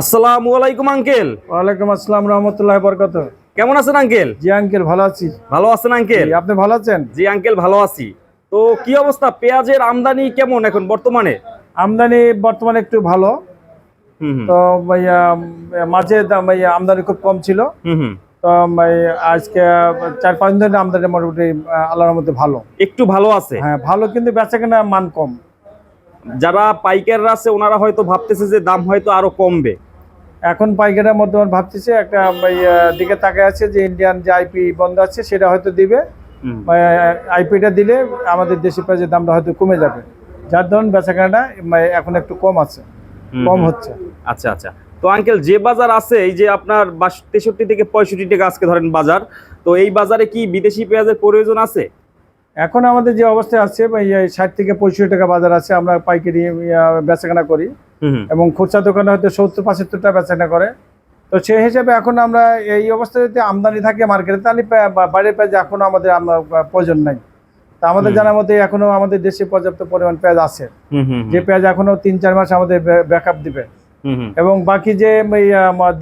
আসসালামু আলাইকুম আঙ্কেল। ওয়ালাইকুম আসসালাম রহমতুল্লাহ বরকত কেমন আছেন আঙ্কেল? জি আঙ্কেল ভালো আছি। ভালো আছেন আঙ্কেল? আপনি ভালো আছেন? জি আঙ্কেল ভালো আছি। তো কি অবস্থা? পেঁয়াজের আমদানি কেমন এখন বর্তমানে? আমদানি বর্তমানে একটু ভালো। তো মাঝে আমদানি খুব কম ছিল। তো আজকে চার পাঁচ দিন আমদানি মোটামুটি আল্লাহর মধ্যে ভালো। একটু ভালো আছে? হ্যাঁ ভালো কিন্তু বেচা কেনা মান কম। যারা পাইকাররা আছে ওনারা হয়তো ভাবতেছে যে দাম হয়তো আরও কমবে। এখন পাইকারের মধ্যে ভাবতেছে একটা দিকে তাকায় আছে যে ইন্ডিয়ান যে আইপি বন্ধ আছে সেটা হয়তো দিবে। আইপিটা দিলে আমাদের দেশি পেঁয়াজের দামটা হয়তো কমে যাবে। যার ধরুন বেচা কেনাটা মানে, এখন একটু কম আছে। কম হচ্ছে। আচ্ছা আচ্ছা। তো আঙ্কেল যে বাজার আছে এই যে আপনার তেষট্টি থেকে পঁয়ষট্টি টাকা আজকে ধরেন বাজার তো এই বাজারে কি বিদেশি পেঁয়াজের প্রয়োজন আছে? এখন আমাদের যে অবস্থায় আছে ষাট থেকে পঁয়ষট্টি টাকা বাজার আছে আমরা পাইকারি বেচাকেনা করি। এবং খুচরা দোকানে হয়তো সত্তর পঁচাত্তর টাকা বেচাকেনা করে। তো সেই হিসাবে এখন আমরা এই অবস্থায় যদি আমদানি থাকে মার্কেটে তাহলে বাইরের পেঁয়াজ এখনও আমাদের প্রয়োজন নাই। তা আমাদের জানার মতে এখনও আমাদের দেশে পর্যাপ্ত পরিমাণ পেঁয়াজ আছে। যে পেঁয়াজ এখনও তিন চার মাস আমাদের ব্যাকআপ দিবে। এবং বাকি যে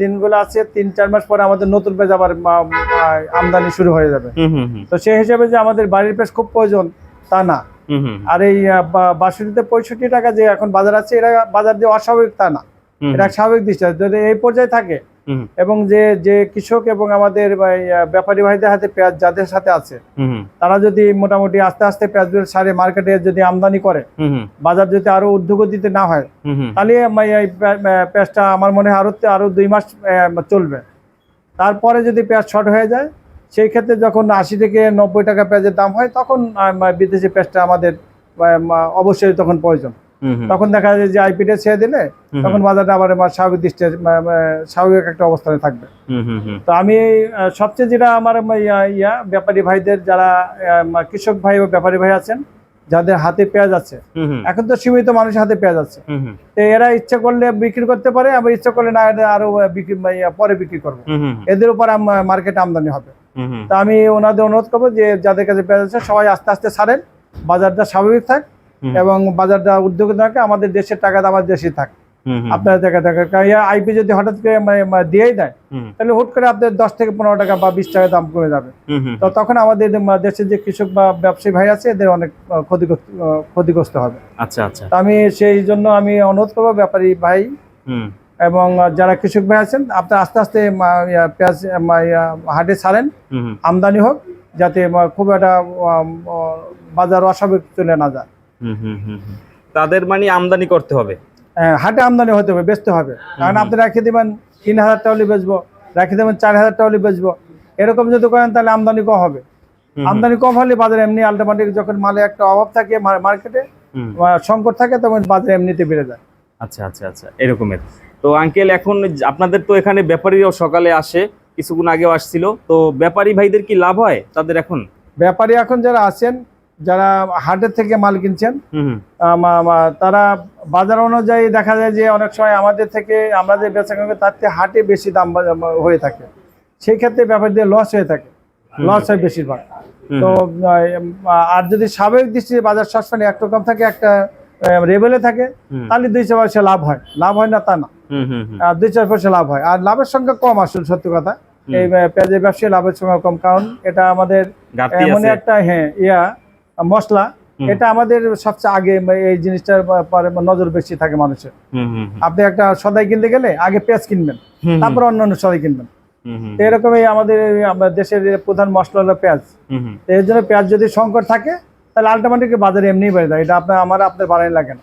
দিনগুলো আছে তিন চার মাস পরে আমাদের নতুন পেঁয়াজ আবার আমদানি শুরু হয়ে যাবে। তো সেই হিসাবে যে আমাদের বাড়ির পেঁয়াজ খুব প্রয়োজন তা না। আর এই বাষট্টিতে পঁয়ষট্টি টাকা যে এখন বাজার আছে এটা বাজার যে অস্বাভাবিক তা না। এটা স্বাভাবিক দৃষ্টি। যদি এই পর্যায়ে থাকে এবং যে যে কৃষক এবং আমাদের ব্যাপারী ভাইদের হাতে পেঁয়াজ যাদের সাথে আছে তারা যদি মোটামুটি আস্তে আস্তে পেঁয়াজগুলো সারে মার্কেটে যদি আমদানি করে বাজার যদি আরও উদ্যোগতিতে না হয় তাহলে পেঁয়াজটা আমার মনে হয় আরও আরও দুই মাস চলবে। তারপরে যদি পেঁয়াজ শর্ট হয়ে যায় সেই ক্ষেত্রে যখন আশি থেকে নব্বই টাকা পেঁয়াজের দাম হয় তখন বিদেশি পেঁয়াজটা আমাদের অবশ্যই তখন প্রয়োজন। তখন দেখা যায় যে আইপিটা ছেড়ে দিলে তখন বাজারটা আবার স্বাভাবিক দৃষ্টি স্বাভাবিক একটা অবস্থানে থাকবে। তো আমি সবচেয়ে যেটা আমার ইয়া ব্যাপারী ভাইদের যারা কৃষক ভাই ও ব্যাপারী ভাই আছেন যাদের হাতে পেঁয়াজ আছে এখন তো সীমিত মানুষের হাতে পেঁয়াজ আছে। তো এরা ইচ্ছা করলে বিক্রি করতে পারে আবার ইচ্ছা করলে না আরও বিক্রি পরে বিক্রি করব। এদের উপর মার্কেটে আমদানি হবে। তা আমি ওনাদের অনুরোধ করব যে যাদের কাছে পেঁয়াজ আছে সবাই আস্তে আস্তে ছাড়েন বাজারটা স্বাভাবিক থাক। এবং বাজারটা উদ্যোগ থাকে আমাদের দেশের টাকা আমার দেশে থাকে। আপনার টাকা টাকা আইপি যদি হঠাৎ করে মানে, মানে দিয়েই দেয় তাহলে হুট করে আপনার দশ থেকে পনেরো টাকা বা বিশ টাকা দাম কমে যাবে। তো তখন আমাদের দেশের যে কৃষক বা ব্যবসায়ী ভাই আছে এদের অনেক ক্ষতিগ্রস্ত ক্ষতিগ্রস্ত হবে। আচ্ছা আচ্ছা। আমি সেই জন্য আমি অনুরোধ করব ব্যাপারী ভাই হুম। এবং যারা কৃষক ভাই আছেন আপনার আস্তে আস্তে পেঁয়াজ হাটে ছাড়েন আমদানি হোক যাতে খুব একটা বাজার অস্বাভাবিক চলে না যায়। তাদের মানে আমদানি করতে হবে। হ্যাঁ, হাটে আমদানি হতে হবে বেচতে হবে। কারণ। আপনি রেখে দেবেন তিন হাজার টাউলি বেচবো রেখে দেবেন চার হাজার টাউলি বেচবো। এরকম যদি করেন তাহলে আমদানি কম হবে। আমদানি কম হলে বাজারে এমনি আলটিমেটলি যখন মালে একটা অভাব থাকে মার্কেটে হুম। সংকট থাকে তখন বাজারে এমনিতে বেড়ে যায়। আচ্ছা আচ্ছা আচ্ছা এরকমের। তো আঙ্কেল এখন আপনাদের তো এখানে ব্যাপারীরাও সকালে আসে কিছুক্ষণ আগেও আসছিল। তো ব্যাপারী ভাইদের কি লাভ হয় তাদের এখন? ব্যাপারী এখন যারা আছেন যারা হাটের থেকে মাল কিনছেন তারা বাজার অনুযায়ী দেখা যায় যে অনেক সময় আমাদের থেকে আমরা যে বেচা কেনা করি তার থেকে হাটে বেশি দাম হয়ে থাকে। সেই ক্ষেত্রে ব্যাপারীদের লস হয়ে থাকে। লস হয় বেশিরভাগ। তো আর যদি স্বাভাবিক দৃষ্টিতে বাজার সবসময় একরকম থাকে একটা রেবেলে থাকে তাহলে দুই চার পয়সা লাভ হয়। লাভ হয় না তা না। আর দুই চার পয়সা লাভ হয়। আর লাভের সংখ্যা কম আসলে সত্যি কথা। এই পেঁয়াজের ব্যবসায় লাভের সংখ্যা কম। কারণ এটা আমাদের এমন একটা হ্যাঁ ইয়া মশলা এটা আমাদের সবচেয়ে আগে এই জিনিসটার ব্যাপারে নজর বেশি থাকে মানুষের। আপনি একটা সদাই কিনতে গেলে আগে পেঁয়াজ কিনবেন তারপর অন্য অন্য সদাই কিনবেন। এরকমই আমাদের দেশের প্রধান মশলা হলো পেঁয়াজ। এর জন্য পেঁয়াজ যদি সংকট থাকে তাহলে আলটিমেটলি বাজারে এমনিই বেড়ে যায় এটা আপনার আমার আপনার বাড়াই লাগে না।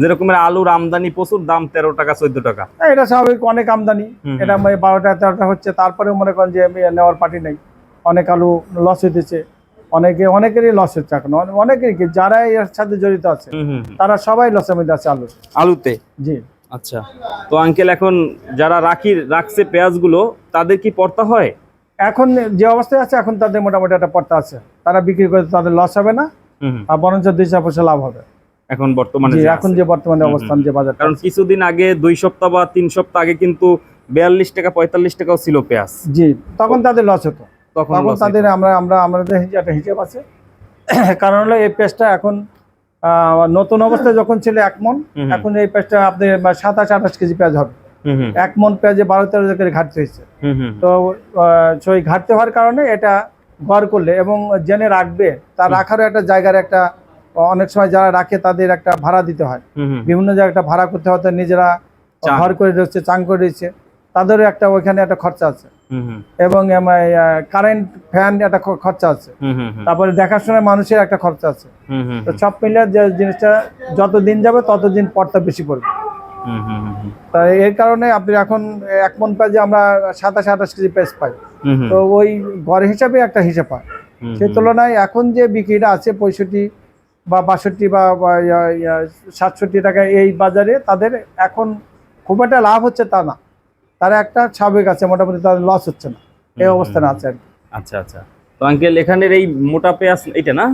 যেরকমের আলুর আমদানি প্রচুর দাম তেরো টাকা চোদ্দ টাকা। হ্যাঁ, এটা স্বাভাবিক অনেক আমদানি। এটা মানে বারোটা তেরোটা হচ্ছে তারপরেও মনে করেন যে আমি নেওয়ার পার্টি নেই। অনেক আলু লস হইতেছে। অনেকে অনেকেরই লস হচ্ছে এখন অনে- অনেকেরই কি যারা এর সাথে জড়িত আছে। তারা সবাই লসের মধ্যে আছে আলু। আলুতে? জি। আচ্ছা। তো আঙ্কেল এখন যারা রাখি রাখছে পেঁয়াজগুলো তাদের কি পড়তা হয়? এখন যে অবস্থায় আছে এখন তাদের মোটামুটি একটা পর্তা আছে। তারা বিক্রি করে তাদের লস হবে না। আর বরঞ্চ দুই চার পয়সা লাভ হবে। এখন বর্তমানে এখন যে বর্তমানে অবস্থান যে বাজার কারণ কিছুদিন আগে দুই সপ্তাহ বা তিন সপ্তাহ আগে কিন্তু বিয়াল্লিশ টাকা পঁয়তাল্লিশ টাকাও ছিল পেঁয়াজ। জি তখন তাদের লস হতো। তখন তাদের আমরা আমরা আমাদের একটা হিসেব আছে। কারণ হলো এই পেঁয়াজটা এখন নতুন অবস্থায় যখন ছিল এক মন এখন এই পেঁয়াজটা আপনার সাতাশ আঠাশ কেজি পেঁয়াজ হবে। এক মন পেঁয়াজে বারো তেরো করে ঘাটতি হয়েছে। তো সেই ঘাটতি হওয়ার কারণে এটা ঘর করলে এবং জেনে রাখবে তার রাখারও একটা জায়গার একটা অনেক সময় যারা রাখে তাদের একটা ভাড়া দিতে হয়। বিভিন্ন জায়গায় একটা ভাড়া করতে হয় নিজেরা। ঘর করে রয়েছে চাং করে রয়েছে তাদেরও একটা ওইখানে একটা খরচা আছে। এবং কারেন্ট ফ্যান একটা খরচা আছে। তারপরে দেখাশোনার মানুষের একটা খরচা আছে। তো সব মিলে যে জিনিসটা যত দিন যাবে তত দিন পড়তা বেশি পড়বে। তাই এর কারণে আপনি এখন এক মন পেঁয়াজে আমরা সাতাশ আঠাশ কেজি পেঁয়াজ পাই। তো ওই গড় হিসাবে একটা হিসাব হয়। হুম সেই তুলনায় এখন যে বিক্রিটা আছে পঁয়ষট্টি বা বাষট্টি বা সাতষট্টি টাকা এই বাজারে তাদের এখন খুব একটা লাভ হচ্ছে তা না। তারা একটা স্বাভাবিক আছে মোটামুটি তাদের লস হচ্ছে না। এই অবস্থানে আছে আর আচ্ছা আচ্ছা। তো আঙ্কেল এখানের এই মোটা পেঁয়াজ এটা না?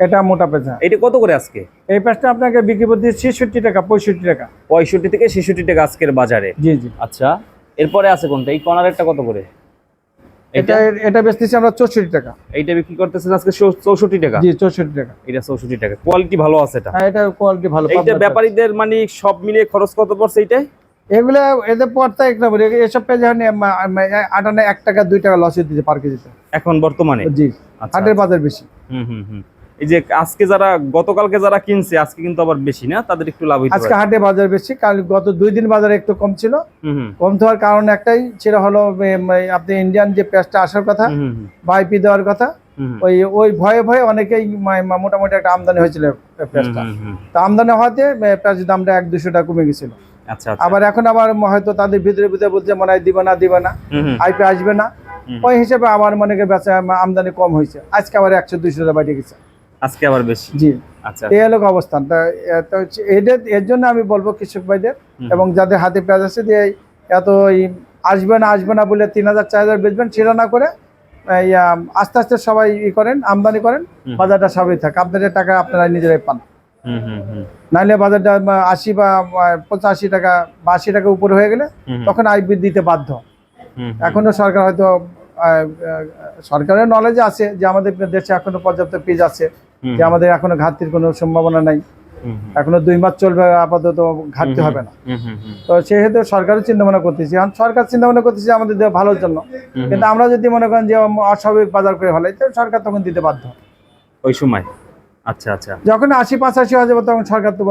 এটা মোটা পেঁচা এটা কত করে আজকে? এই পেঁচটা আপনাকে বিক্রি করতে ছেষট্টি টাকা পঁয়ষট্টি টাকা। পঁয়ষট্টি থেকে ছেষট্টি টাকা আজকের বাজারে। জি জি। আচ্ছা এরপরে আছে কোনটা? এই কর্নারেরটা কত করে? এটা এটা এটা বেচতেছি আমরা চৌষট্টি টাকা। এইটা বিক্রি করতেছেন আজকে চৌষট্টি টাকা? জি চৌষট্টি টাকা। এটা চৌষট্টি টাকা। কোয়ালিটি ভালো আছে এটা? হ্যাঁ এটা কোয়ালিটি ভালো। পাবনার ব্যাপারীদের মানে সব মিলিয়ে খরচ কত পড়ছে এইটাই পেঁয়াজ। এগুলো এদের পড়তা এক নম্বর এসব এখন আটানা এক টাকা দুই টাকা লস দিচ্ছে পার কেজিতে। এখন বর্তমানে? জি আচ্ছা, হাটের বাজার বেশি। হুম হুম হুম। এই যে আজকে যারা গতকালকে যারা কিনছে আজকে কিন্তু আবার বেশি না? তাদের একটু লাভ হইতে আজকে হাটে বাজার বেশি কাল গত দুই দিন বাজারে একটু কম ছিল। কম থাকার কারণ একটাই সেটা হলো আপনি ইন্ডিয়ান যে পেঁয়াজটা আসার কথা হুম হুম বা আইপি দেওয়ার কথা ওই ওই ভয়ে ভয়ে অনেকেই মোটামুটি একটা আমদানি হয়েছিল পেঁয়াজটা হুম। তো আমদানি হওয়াতে পেঁয়াজের দামটা এক দুশো টাকা কমে গেছিল। আচ্ছা আচ্ছা আবার এখন আবার হয়তো তাদের ভিতরে ভিতরে বলছে মনে হয় দিবে না দিবে না। আইপি আসবে না। ওই হিসেবে আমার মনে করি বেচা আমদানি কম হয়েছে। আজকে আবার একশো দুইশো টাকা বাড়িয়ে গেছে। আজকে আবার বেশি? জি। আচ্ছা। এই হলো অবস্থান। এদের এর জন্য আমি বলব কৃষক ভাইদের এবং যাদের হাতে পেঁয়াজ আছে যে এত আসবে না আসবে না বলে তিন হাজার চার হাজার বেচবেন সেটা না করে আস্তে আস্তে সবাই ই করেন আমদানি করেন বাজারটা স্বাভাবিক থাকে। আপনাদের টাকা আপনারা নিজেরাই পান। নাহলে বাজারটা আশি বা পঁচাশি টাকা বা আশি টাকা উপরে হয়ে গেলে তখন আইবি দিতে বাধ্য। এখনও সরকার হয়তো সরকারের নলেজ আছে যে আমাদের দেশে এখনও পর্যাপ্ত পিজ আছে যে আমাদের এখনও ঘাটতির কোনো সম্ভাবনা নাই। এখনও দুই মাস চলবে আপাতত ঘাটতি হবে না। তো সেহেতু সরকারও চিন্তা ভাবনা করতেছি। এখন সরকার চিন্তা ভাবনা করতেছে আমাদের দেওয়া ভালোর জন্য। কিন্তু আমরা যদি মনে করেন যে অস্বাভাবিক বাজার করে ফেলাই সরকার তখন দিতে বাধ্য। ওই সময়। আচ্ছা আচ্ছা। যখন আশি পাঁচাশি হয়ে যাবে তখন সরকার তো।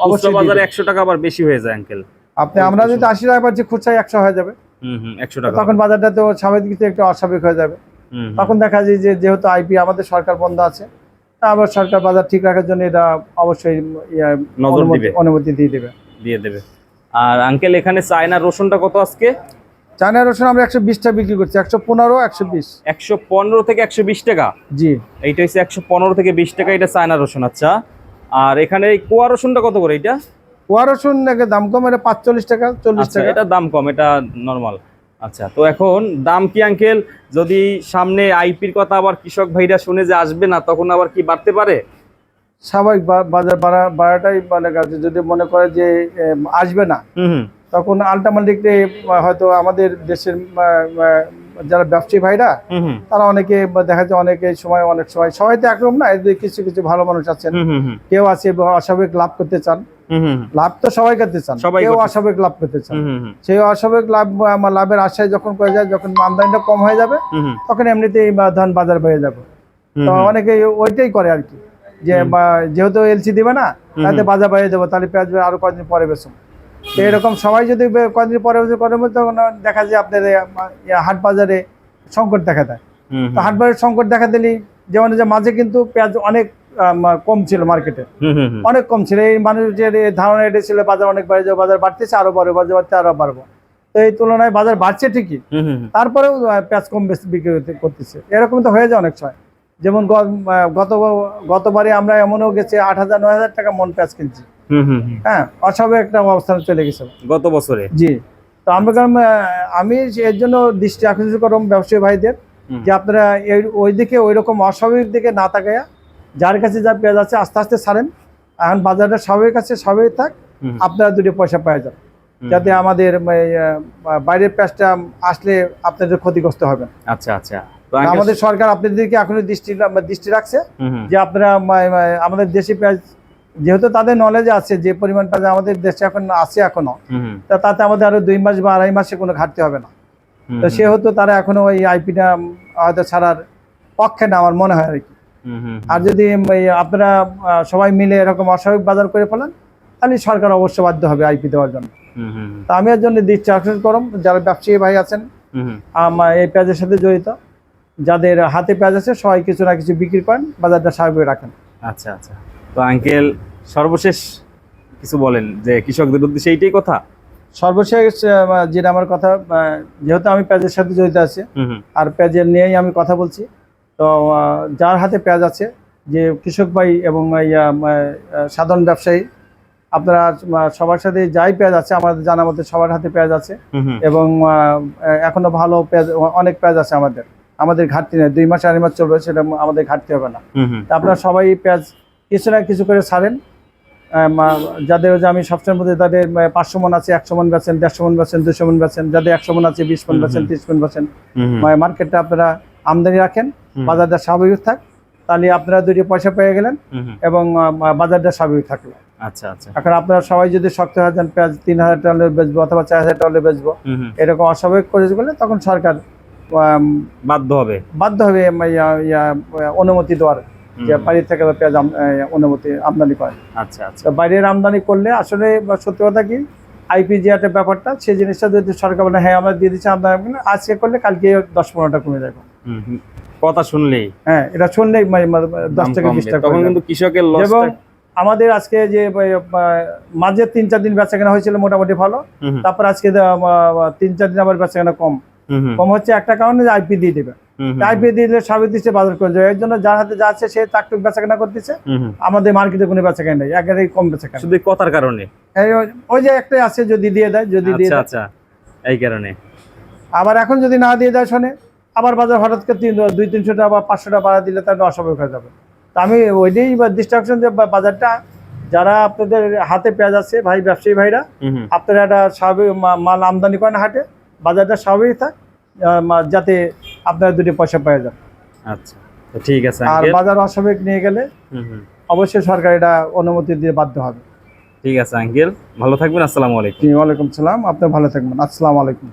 অবশ্যই বাজারে একশো টাকা আবার বেশি হয়ে যায় আঙ্কেল আপনি আমরা যদি আশি টাকা পাচ্ছি খুচরায় একশো হয়ে যাবে। একশো টাকা। তখন বাজারটা তো স্বাভাবিক একটু অস্বাভাবিক হয়ে যাবে। তখন দেখা যায় যে যেহেতু আইপি আমাদের সরকার বন্ধ আছে তা আবার সরকার বাজার ঠিক রাখার জন্য এটা অবশ্যই ইয়ে, নজর অনুমতি- দিবে। অনুমতি দিয়ে দেবে। দিয়ে দেবে। আর আঙ্কেল এখানে চায়না রসুনটা কত আজকে? চায়না রসুন আমরা একশো বিশটা বিক্রি করছি একশো পনেরো একশো বিশ। একশো পনেরো থেকে একশো বিশ টাকা? জি। এইটা হচ্ছে একশো পনেরো থেকে বিশ টাকা এটা চায়না রসুন আচ্ছা। আর এখানে এই কোয়া রসুনটা কত করে এটা কুয়া রসুন নাকি দাম কম এটা পাঁচচল্লিশ টাকা চল্লিশ আচ্ছা টাকা। এটা দাম কম এটা নর্মাল। আচ্ছা তো এখন দাম কি আঙ্কেল? যদি সামনে আইপির কথা আবার কৃষক ভাইরা শুনে যে আসবে না তখন আবার কি বাড়তে পারে? স্বাভাবিক বাজার বাড়া বাড়াটাই মানে যদি মনে করে যে আসবে না তখন আলটিমেটলি হয়তো আমাদের দেশের যারা ব্যবসায়ী ভাইরা তারা অনেকে দেখা যায় অনেকে সময় অনেক সময় সবাই তো একরকম না এদের কিছু কিছু ভালো মানুষ আছেন। কেউ আছে অস্বাভাবিক লাভ করতে চান। লাভ তো সবাই করতে চান। কেউ অস্বাভাবিক লাভ করতে চান। সেই অস্বাভাবিক লাভ লাভের আশায় যখন করে যায় যখন আমদানিটা কম হয়ে যাবে তখন এমনিতেই ধান বাজার বেড়ে যাবে। তো। অনেকে ওইটাই করে আর কি। যে যেহেতু এলসি দিবে না তাতে বাজার বাইরে দেবো তাহলে পেঁয়াজ আরও কয়েকদিন পরে তো এরকম সবাই যদি কয়েকদিন পরে করে তখন দেখা যায় আহ, হাট বাজারে সংকট দেখা দেয়। তো হাট বাজারে সংকট দেখা দিলে যেমন যে মাঝে কিন্তু পেঁয়াজ অনেক কম ছিল মার্কেটে অনেক কম ছিল। এই মানুষের ধারণা এটা ছিল বাজার অনেক বাড়ে যাবে বাজার বাড়তেছে আরও বাড়বে বাজার বাড়তে আরও বাড়বো। তো এই তুলনায় বাজার বাড়ছে ঠিকই। তারপরেও পেঁয়াজ কম বেশি বিক্রি করতেছে। এরকম তো হয়ে যায় অনেক সময়। যেমন গত গতবারে আমরা এমনও গেছে আট হাজার নয় হাজার টাকা মন পেঁয়াজ কিনছি। হ্যাঁ অস্বাভাবিক একটা অবস্থানে চলে গেছিল গত বছরে? জি। তো আমরা আমি এর জন্য দৃষ্টি আকর্ষণ করব ব্যবসায়ী ভাইদের যে আপনারা এই ওই দিকে ওই রকম অস্বাভাবিক দিকে না তাকাইয়া যার কাছে যা পেঁয়াজ আছে আস্তে আস্তে ছাড়েন। এখন বাজারটা স্বাভাবিক আছে স্বাভাবিক থাক আপনারা দুটো পয়সা পাওয়া যান। যাতে আমাদের বাইরের পেঁয়াজটা আসলে আপনাদের ক্ষতিগ্রস্ত হবে। আচ্ছা আচ্ছা। আমাদের সরকার আপনাদেরকে এখনও দৃষ্টি দৃষ্টি রাখছে যে আপনারা আমাদের দেশি পেঁয়াজ যেহেতু তাদের নলেজ আছে যে পরিমাণ পেঁয়াজ আমাদের দেশে এখন আছে এখনও তা তাতে আমাদের আরও দুই মাস বা আড়াই মাসে কোনো ঘাটতি হবে না। তো সেহেতু তারা এখনও ওই আইপিটা হয়তো ছাড়ার পক্ষে না আমার মনে হয় আর কি। আর যদি আপনারা সবাই মিলে এরকম অস্বাভাবিক বাজার করে ফেলেন তাহলে সরকার অবশ্য বাধ্য হবে আইপি দেওয়ার জন্য। তা আমি এর জন্য দিচ্ছি আকর্ষণ করম যারা ব্যবসায়ী ভাই আছেন এই পেঁয়াজের সাথে জড়িত যাদের হাতে পেঁয়াজ আছে সবাই কিছু না কিছু বিক্রি করেন বাজারটা স্বাভাবিক রাখেন। আচ্ছা আচ্ছা। তো আঙ্কেল সর্বশেষ কিছু বলেন যে কৃষকদের উদ্দেশ্যে এইটাই কথা? সর্বশেষ যেটা আমার কথা যেহেতু আমি পেঁয়াজের সাথে জড়িত আছি আর পেঁয়াজের নিয়েই আমি কথা বলছি তো যার হাতে পেঁয়াজ আছে যে কৃষক ভাই এবং সাধারণ ব্যবসায়ী আপনারা সবার সাথে যাই পেঁয়াজ আছে আমাদের জানা মতে সবার হাতে পেঁয়াজ আছে এবং এখনও ভালো পেঁয়াজ অনেক পেঁয়াজ আছে আমাদের আমাদের ঘাটতি নেই দুই মাস আড়াই মাস চলবে সেটা আমাদের ঘাটতি হবে না। আপনারা সবাই পেঁয়াজ কিছু না কিছু করে ছাড়েন। যাদের যে আমি সবসময় মধ্যে তাদের পাঁচশো মন আছে একশো মন বেছেন দেড়শো মন বেছেন দুশো মন বেছেন যাদের একশো মন আছে বিশ মন বেছেন। তিরিশ মন বেছেন মানে মার্কেটটা আপনারা আমদানি রাখেন বাজারটা স্বাভাবিক থাক। তাহলে আপনারা দুটি পয়সা পেয়ে গেলেন এবং বাজারটা স্বাভাবিক থাকল। আচ্ছা আচ্ছা। এখন আপনারা সবাই যদি শক্ত হয়ে যান পেঁয়াজ তিন হাজার টাকা বেচবো অথবা চার হাজার টাকা বেচবো এরকম অস্বাভাবিক করে করলে তখন সরকার বাধ্য হবে। বাধ্য হবে অনুমতি দেওয়ার। যে বাইরে থেকে পেঁয়াজ অনুমতি আমদানি করে। আচ্ছা আচ্ছা। বাইরের আমদানি করলে আসলে সত্যি কথা কি ব্যাপারটা সেই জিনিসটা যদি সরকার বলে হ্যাঁ আমরা দিয়ে দিচ্ছি আমদানি আজকে করলে কালকে দশ পনেরোটা কমে যাবে। কথা শুনলেই। হ্যাঁ এটা শুনলেই দশ থেকে। বিশ টাকা তখন কিন্তু কৃষকের এবং আমাদের আজকে যে মাঝে তিন চার দিন বেচা কেনা হয়েছিল মোটামুটি ভালো। তারপর আজকে তিন চার দিন আবার বেচা কেনা কম। কম হচ্ছে একটা কারণে আইপি দিয়ে দেবে। আইপি দিয়ে দিলে স্বাভাবিক দিচ্ছে বাজার করে দেবে এর জন্য যার হাতে যাচ্ছে সে তাকটুক বেচা কেনা করতেছে আমাদের মার্কেটে কোনো বেচা কেনা নেই। একেবারেই কম বেচা কেনা শুধু কথার কারণে? ওই- যে একটাই আছে যদি দিয়ে দেয় যদি দিয়ে আচ্ছা আচ্ছা। এই কারণে। আবার এখন যদি না দিয়ে দেয় শোনে আবার বাজার হঠাৎ করে তিন দুই তিনশো টাকা বা পাঁচশো টাকা বাড়া দিলে তাহলে অস্বাভাবিক হয়ে যাবে। তা আমি ওই ওইটাই ডিস্ট্রাকশন যে বাজারটা যারা আপনাদের হাতে পেঁয়াজ আছে ভাই ব্যবসায়ী ভাইরা আপনারা একটা স্বাভাবিক মাল আমদানি করেন হাটে। বাজারটা স্বাভাবিক থাক যাতে আপনারা দুটি পয়সা পাওয়া যান। আচ্ছা ঠিক আছে আর বাজার অস্বাভাবিক নিয়ে গেলে হুম হুম, অবশ্যই সরকার এটা অনুমতি দিয়ে বাধ্য হবে। ঠিক আছে আঙ্কেল। ভালো থাকবেন আসসালামু আলাইকুম। ওয়ালাইকুম সালাম। আপনি ভালো থাকবেন। আসসালামু আলাইকুম।